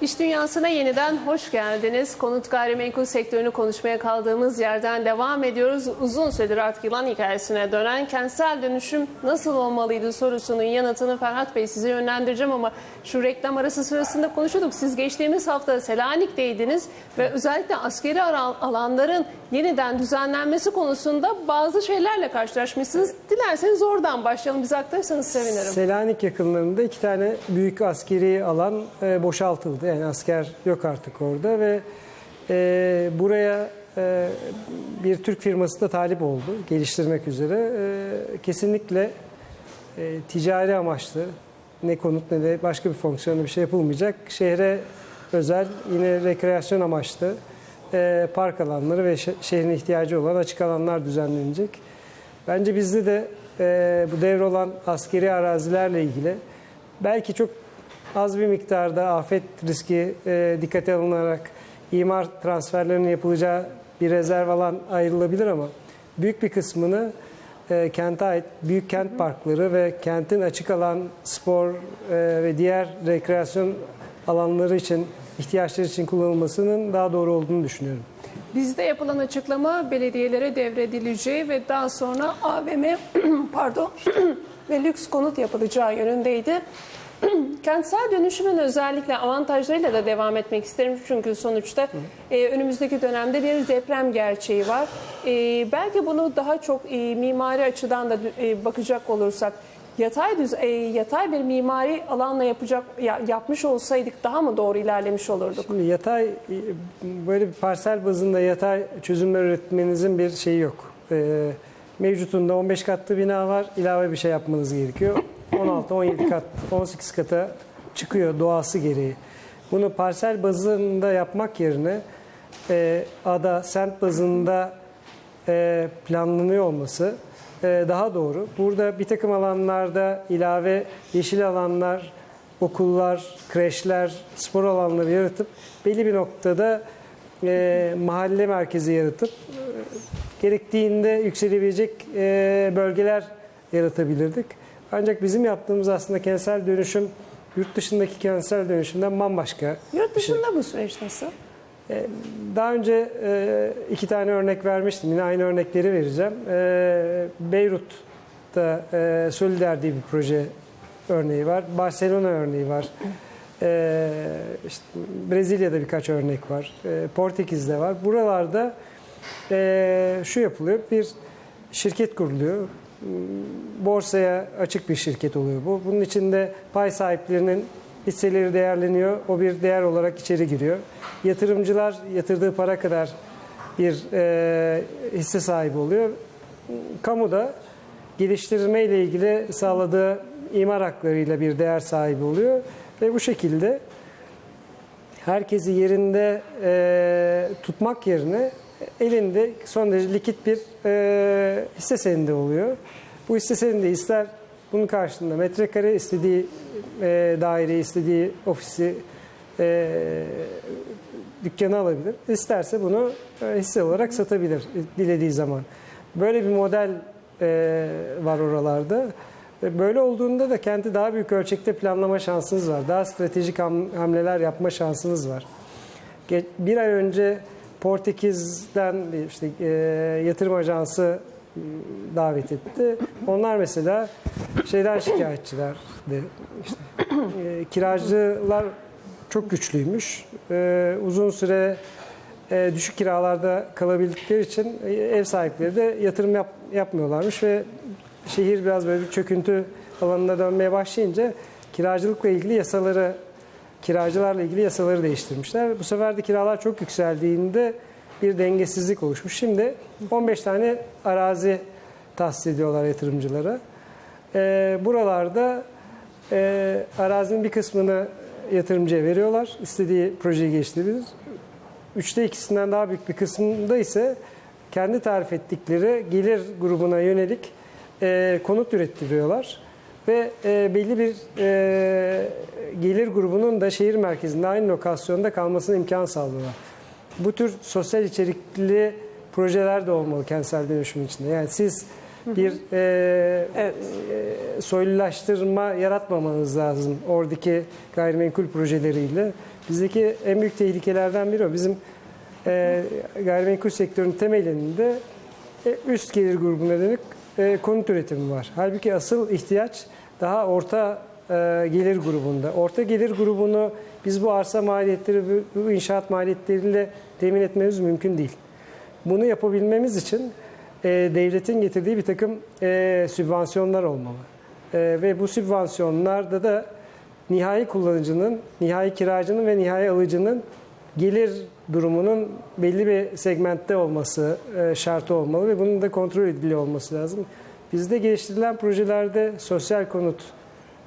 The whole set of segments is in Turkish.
İş dünyasına yeniden hoş geldiniz. Konut gayrimenkul sektörünü konuşmaya kaldığımız yerden devam ediyoruz. Uzun süredir artık yılan hikayesine dönen kentsel dönüşüm nasıl olmalıydı sorusunun yanıtını Ferhat Bey size yönlendireceğim ama şu reklam arası sırasında konuşuyorduk. Siz geçtiğimiz hafta Selanik'teydiniz ve özellikle askeri alan- alanların yeniden düzenlenmesi konusunda bazı şeylerle karşılaşmışsınız. Dilerseniz oradan başlayalım. Bize aktarırsanız sevinirim. Selanik yakınlarında iki tane büyük askeri alan e, boşaltıldı. Yani asker yok artık orada ve e, buraya e, bir Türk firması da talip oldu geliştirmek üzere. E, kesinlikle e, ticari amaçlı ne konut ne de başka bir fonksiyonda bir şey yapılmayacak. Şehre özel yine rekreasyon amaçlı e, park alanları ve şe- şehrin ihtiyacı olan açık alanlar düzenlenecek. Bence bizde de e, bu devrolan askeri arazilerle ilgili belki çok az bir miktarda afet riski e, dikkate alınarak imar transferlerinin yapılacağı bir rezerv alan ayrılabilir ama büyük bir kısmını e, kente ait büyük kent parkları ve kentin açık alan spor e, ve diğer rekreasyon alanları için ihtiyaçları için kullanılmasının daha doğru olduğunu düşünüyorum. Bizde yapılan açıklama belediyelere devredileceği ve daha sonra AVM pardon ve lüks konut yapılacağı yönündeydi. Kentsel dönüşümün özellikle avantajlarıyla da devam etmek isterim. Çünkü sonuçta e, önümüzdeki dönemde bir deprem gerçeği var. E, belki bunu daha çok e, mimari açıdan da e, bakacak olursak yatay düz, e, yatay bir mimari alanla yapacak ya- yapmış olsaydık daha mı doğru ilerlemiş olurduk? Şimdi yatay böyle bir parsel bazında yatay çözümler üretmenizin bir şeyi yok. Ee, mevcutunda 15 katlı bina var. ilave bir şey yapmanız gerekiyor. 16, 17 kat, 18 kata çıkıyor doğası gereği. Bunu parsel bazında yapmak yerine e, ada, semt bazında e, planlanıyor olması e, daha doğru. Burada bir takım alanlarda ilave yeşil alanlar, okullar, kreşler, spor alanları yaratıp belli bir noktada e, mahalle merkezi yaratıp e, gerektiğinde yükselebilecek e, bölgeler yaratabilirdik. Ancak bizim yaptığımız aslında kentsel dönüşüm yurt dışındaki kentsel dönüşümden bambaşka. Yurt dışında bu süreç nasıl? Daha önce e, iki tane örnek vermiştim. Yine aynı örnekleri vereceğim. E, Beyrut'ta e, Solidar diye bir proje örneği var. Barcelona örneği var. E, işte Brezilya'da birkaç örnek var. E, Portekiz'de var. Buralarda e, şu yapılıyor. Bir şirket kuruluyor. Borsaya açık bir şirket oluyor bu. Bunun içinde pay sahiplerinin hisseleri değerleniyor. O bir değer olarak içeri giriyor. Yatırımcılar yatırdığı para kadar bir e, hisse sahibi oluyor. Kamu da geliştirme ile ilgili sağladığı imar haklarıyla bir değer sahibi oluyor. Ve bu şekilde herkesi yerinde e, tutmak yerine elinde son derece likit bir e, hisse senedi oluyor. Bu hisse senedi ister bunun karşılığında metrekare istediği e, daire, istediği ofisi e, dükkanı alabilir. İsterse bunu e, hisse olarak satabilir dilediği zaman. Böyle bir model e, var oralarda. Ve Böyle olduğunda da kenti daha büyük ölçekte planlama şansınız var. Daha stratejik ham- hamleler yapma şansınız var. Bir ay önce Portekiz'den işte e, yatırım ajansı m, davet etti. Onlar mesela şeyden şikayetçilerdi. İşte, e, kiracılar çok güçlüymüş. E, uzun süre e, düşük kiralarda kalabildikleri için e, ev sahipleri de yatırım yap, yapmıyorlarmış ve şehir biraz böyle bir çöküntü alanına dönmeye başlayınca kiracılıkla ilgili yasaları kiracılarla ilgili yasaları değiştirmişler. Bu sefer de kiralar çok yükseldiğinde bir dengesizlik oluşmuş. Şimdi 15 tane arazi tahsis ediyorlar yatırımcılara. Ee, buralarda e, arazinin bir kısmını yatırımcıya veriyorlar. İstediği projeyi geliştirebilir. Üçte ikisinden daha büyük bir kısmında ise kendi tarif ettikleri gelir grubuna yönelik e, konut ürettiriyorlar. Ve e, belli bir e, gelir grubunun da şehir merkezinde aynı lokasyonda kalmasına imkan sağlıyorlar. Bu tür sosyal içerikli projeler de olmalı kentsel dönüşüm içinde. Yani siz Bir e, Evet. e, soylulaştırma yaratmamanız lazım oradaki gayrimenkul projeleriyle. Bizdeki en büyük tehlikelerden biri o. Bizim e, gayrimenkul sektörünün temelinde e, üst gelir grubuna dönük e, konut üretimi var. Halbuki asıl ihtiyaç daha orta e, gelir grubunda. Orta gelir grubunu biz bu arsa maliyetleri, bu- inşaat maliyetleriyle temin etmemiz mümkün değil. Bunu yapabilmemiz için e, devletin getirdiği bir takım sübvansiyonlar olmalı. Ve bu sübvansiyonlarda da nihai kullanıcının, nihai kiracının ve nihai alıcının gelir durumunun belli bir segmentte olması e, şartı olmalı ve bunun da kontrol ediliyor olması lazım. Bizde geliştirilen projelerde sosyal konut,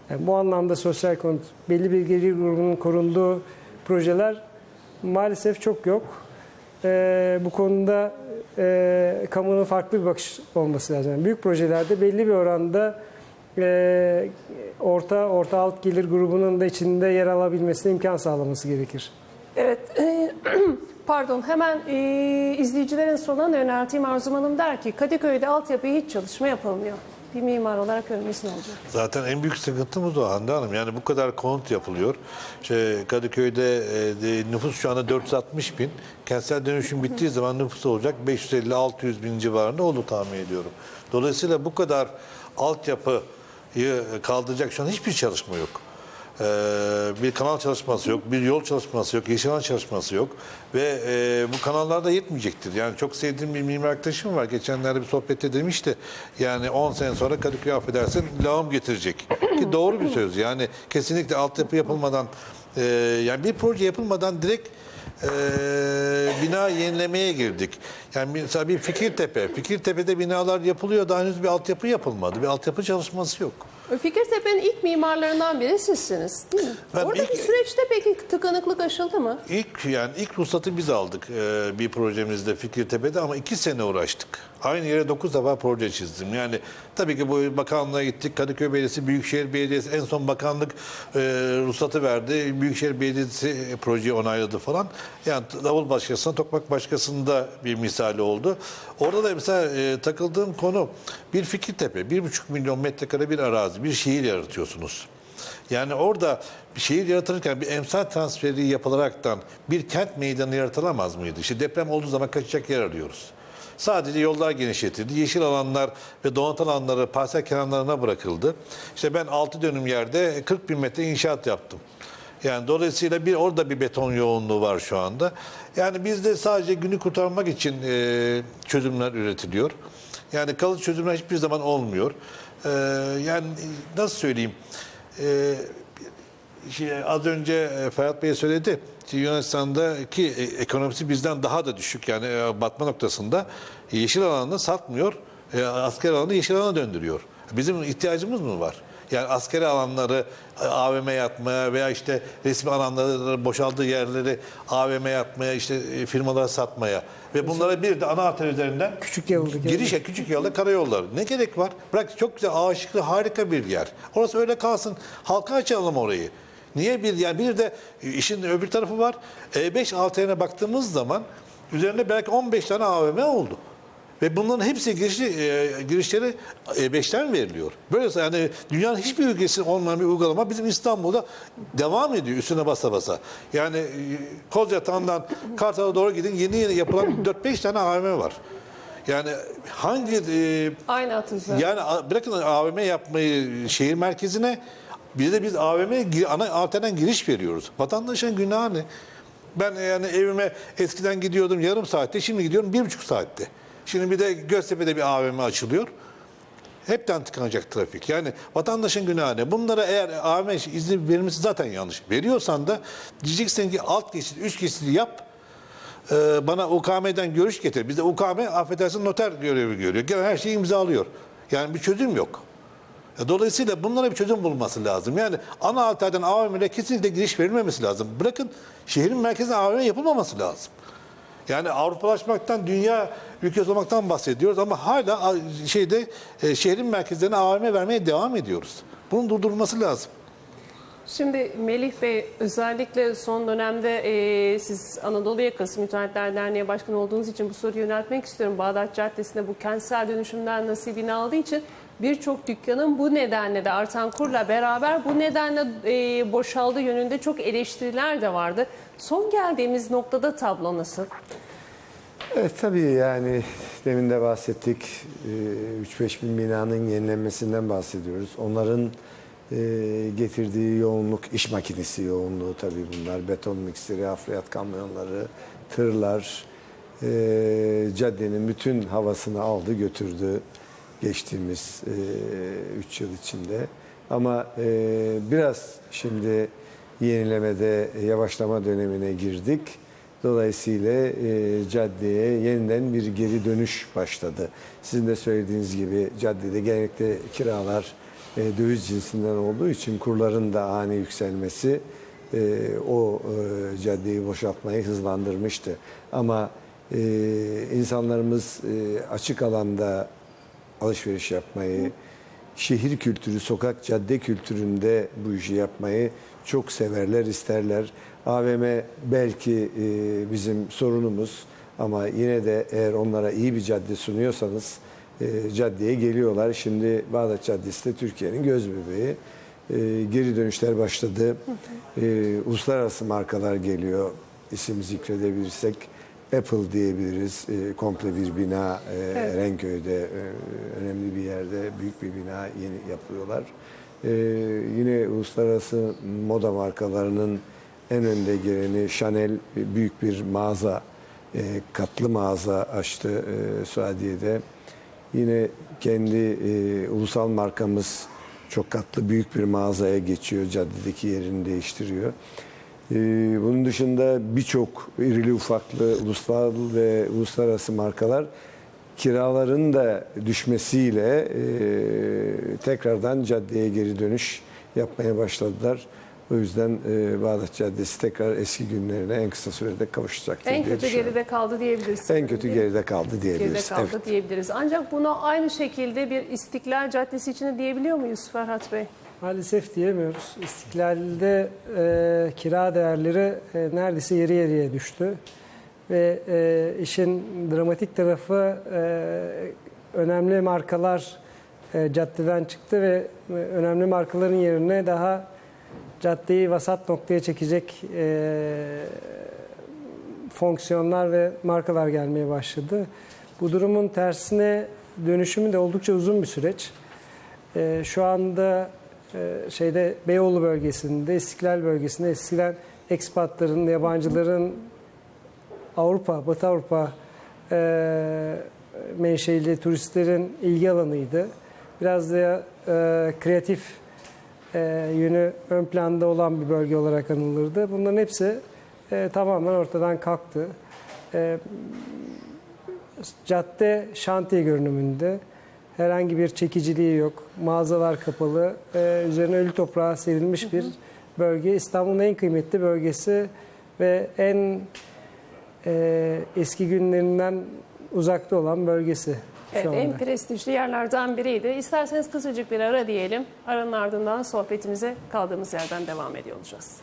yani bu anlamda sosyal konut, belli bir gelir grubunun korunduğu projeler maalesef çok yok. Ee, bu konuda e, kamunun farklı bir bakış olması lazım. Yani büyük projelerde belli bir oranda e, orta orta alt gelir grubunun da içinde yer alabilmesine imkan sağlaması gerekir. Evet, e, pardon hemen e, izleyicilerin soruna yönelteyim Arzum Hanım der ki Kadıköy'de altyapıya hiç çalışma yapılmıyor. Bir mimar olarak önümüz ne olacak? Zaten en büyük sıkıntımız o Hande Hanım. Yani bu kadar konut yapılıyor. İşte Kadıköy'de e, nüfus şu anda 460 bin. Kentsel dönüşüm bittiği zaman nüfus olacak 550-600 bin civarında olur tahmin ediyorum. Dolayısıyla bu kadar altyapıyı kaldıracak şu an hiçbir çalışma yok. Ee, bir kanal çalışması yok, bir yol çalışması yok, yeşil alan çalışması yok ve e, bu kanallar da yetmeyecektir. Yani çok sevdiğim bir mimar arkadaşım var. Geçenlerde bir sohbette demişti. Yani 10 sene sonra Kadıköy affedersin lağım getirecek. Ki doğru bir söz. Yani kesinlikle altyapı yapılmadan e, yani bir proje yapılmadan direkt e, bina yenilemeye girdik. Yani mesela bir Fikirtepe. Fikirtepe'de binalar yapılıyor da henüz bir altyapı yapılmadı. Bir altyapı çalışması yok. Fikirtepe'nin ilk mimarlarından biri sizsiniz değil mi? Ben Orada ilk- bir süreçte peki tıkanıklık aşıldı mı? İlk yani ilk ruhsatı biz aldık e, bir projemizde Fikirtepe'de ama iki sene uğraştık. Aynı yere dokuz defa proje çizdim. Yani tabii ki bu bakanlığa gittik. Kadıköy Belediyesi, Büyükşehir Belediyesi en son bakanlık e, ruhsatı verdi. Büyükşehir Belediyesi projeyi onayladı falan. Yani davul başkasında, tokmak başkasında bir misali oldu. Orada da mesela e, takıldığım konu bir Fikirtepe, bir buçuk milyon metrekare bir arazi, bir şehir yaratıyorsunuz. Yani orada bir şehir yaratırken bir emsal transferi yapılaraktan bir kent meydanı yaratılamaz mıydı? İşte deprem olduğu zaman kaçacak yer arıyoruz. Sadece yollar genişletildi. Yeşil alanlar ve donat alanları parsel kenarlarına bırakıldı. İşte ben 6 dönüm yerde 40 bin metre inşaat yaptım. Yani dolayısıyla bir orada bir beton yoğunluğu var şu anda. Yani bizde sadece günü kurtarmak için e, çözümler üretiliyor. Yani kalıcı çözümler hiçbir zaman olmuyor. E, yani nasıl söyleyeyim? E, şey, az önce e, Ferhat Bey söyledi. Ki Yunanistan'daki e, ekonomisi bizden daha da düşük. Yani e, batma noktasında yeşil alanını satmıyor. e, Asker alanı yeşil alana döndürüyor. Bizim ihtiyacımız mı var? Yani askeri alanları AVM yapmaya veya işte resmi alanları boşaldığı yerleri AVM yapmaya işte firmalara satmaya ve bunlara bir de ana arter üzerinden Küçük yolda girişe küçük yolda karayolları. Ne gerek var? Bırak çok güzel ağaçlıklı harika bir yer. Orası öyle kalsın. Halka açalım orayı. Niye bir yani bir de işin öbür tarafı var. E5 alterine baktığımız zaman üzerinde belki 15 tane AVM oldu. Ve bunların hepsi girişi, e, girişleri E5'ten veriliyor. Böylese yani dünyanın hiçbir ülkesi olmayan bir uygulama bizim İstanbul'da devam ediyor üstüne basa basa. Yani e, Kartal'a doğru gidin yeni yeni yapılan 4-5 tane AVM var. Yani hangi e, Aynı üzerinde. yani bırakın AVM yapmayı şehir merkezine bir de biz AVM'ye ana alternatif giriş veriyoruz. Vatandaşın günahı ne? Ben yani evime eskiden gidiyordum yarım saatte, şimdi gidiyorum bir buçuk saatte. Şimdi bir de Göztepe'de bir AVM açılıyor. Hepten tıkanacak trafik. Yani vatandaşın günahı ne? Bunlara eğer AVM izni verilmesi zaten yanlış. Veriyorsan da diyeceksin ki alt geçit, üst geçidi yap. Ee, bana UKM'den görüş getir. Bizde UKM affedersin noter görevi görüyor. Gelen her şeyi imzalıyor. Yani bir çözüm yok. E, Dolayısıyla bunlara bir çözüm bulması lazım. Yani ana alterden AVM'lere kesinlikle giriş verilmemesi lazım. Bırakın şehrin merkezine AVM yapılmaması lazım. Yani Avrupalaşmaktan, dünya ülkesi olmaktan bahsediyoruz ama hala şeyde e, şehrin merkezlerine AVM vermeye devam ediyoruz. Bunun durdurulması lazım. Şimdi Melih Bey özellikle son dönemde e, siz Anadolu Yakası Müteahhitler Derneği Başkanı olduğunuz için bu soruyu yöneltmek istiyorum. Bağdat Caddesi'nde bu kentsel dönüşümden nasibini aldığı için birçok dükkanın bu nedenle de artan kurla beraber bu nedenle e, boşaldığı yönünde çok eleştiriler de vardı. Son geldiğimiz noktada tablo nasıl? Evet tabii yani demin de bahsettik Ee, 3-5 bin binanın yenilenmesinden bahsediyoruz. Onların e, getirdiği yoğunluk, iş makinesi yoğunluğu tabii bunlar. Beton mikseri, hafriyat kamyonları, tırlar, e, caddenin bütün havasını aldı götürdü geçtiğimiz 3 yıl içinde. Ama e, biraz şimdi yenilemede yavaşlama dönemine girdik. Dolayısıyla e, caddeye yeniden bir geri dönüş başladı. Sizin de söylediğiniz gibi caddede genellikle kiralar e, döviz cinsinden olduğu için kurların da ani yükselmesi e, o e, caddeyi boşaltmayı hızlandırmıştı. Ama e, insanlarımız e, açık alanda alışveriş yapmayı, şehir kültürü, sokak cadde kültüründe bu işi yapmayı çok severler, isterler. AVM belki e, bizim sorunumuz ama yine de eğer onlara iyi bir cadde sunuyorsanız e, caddeye geliyorlar. Şimdi Bağdat Caddesi de Türkiye'nin göz bebeği. E, geri dönüşler başladı. E, uluslararası markalar geliyor. İsim zikredebilirsek Apple diyebiliriz. E, komple bir bina e, Evet. Erenköy'de e, önemli bir yerde büyük bir bina yeni yapıyorlar. E, yine uluslararası moda markalarının en önde geleni Chanel büyük bir mağaza, e, katlı mağaza açtı e, Suadiye'de. Yine kendi e, ulusal markamız çok katlı büyük bir mağazaya geçiyor, caddedeki yerini değiştiriyor. Ee, bunun dışında birçok irili ufaklı ulusal ve uluslararası markalar kiraların da düşmesiyle e, tekrardan caddeye geri dönüş yapmaya başladılar. O yüzden e, Bağdat Caddesi tekrar eski günlerine en kısa sürede kavuşacaktır En diye kötü düşünüyorum. geride kaldı diyebiliriz. En kötü geride kaldı geride diyebiliriz. kaldı Evet. diyebiliriz. Ancak buna aynı şekilde bir İstiklal Caddesi için de diyebiliyor muyuz Ferhat Bey? Maalesef diyemiyoruz. İstiklal'de e, kira değerleri e, neredeyse yarı yarıya düştü. Ve e, işin dramatik tarafı e, önemli markalar e, caddeden çıktı ve e, önemli markaların yerine daha caddeyi vasat noktaya çekecek e, fonksiyonlar ve markalar gelmeye başladı. Bu durumun tersine dönüşümü de oldukça uzun bir süreç. Ee, şu anda e, şeyde Beyoğlu bölgesinde, İstiklal bölgesinde eskiden ekspatların, yabancıların Avrupa, Batı Avrupa e, menşeli turistlerin ilgi alanıydı. Biraz da e, kreatif e, yönü ön planda olan bir bölge olarak anılırdı. Bunların hepsi e, tamamen ortadan kalktı. E, cadde şantiye görünümünde. Herhangi bir çekiciliği yok. Mağazalar kapalı. E, üzerine ölü toprağa serilmiş bir bölge. İstanbul'un en kıymetli bölgesi ve en e, eski günlerinden uzakta olan bölgesi Evet, en prestijli yerlerden biriydi. İsterseniz kısacık bir ara diyelim. Aranın ardından sohbetimize kaldığımız yerden devam ediyor olacağız.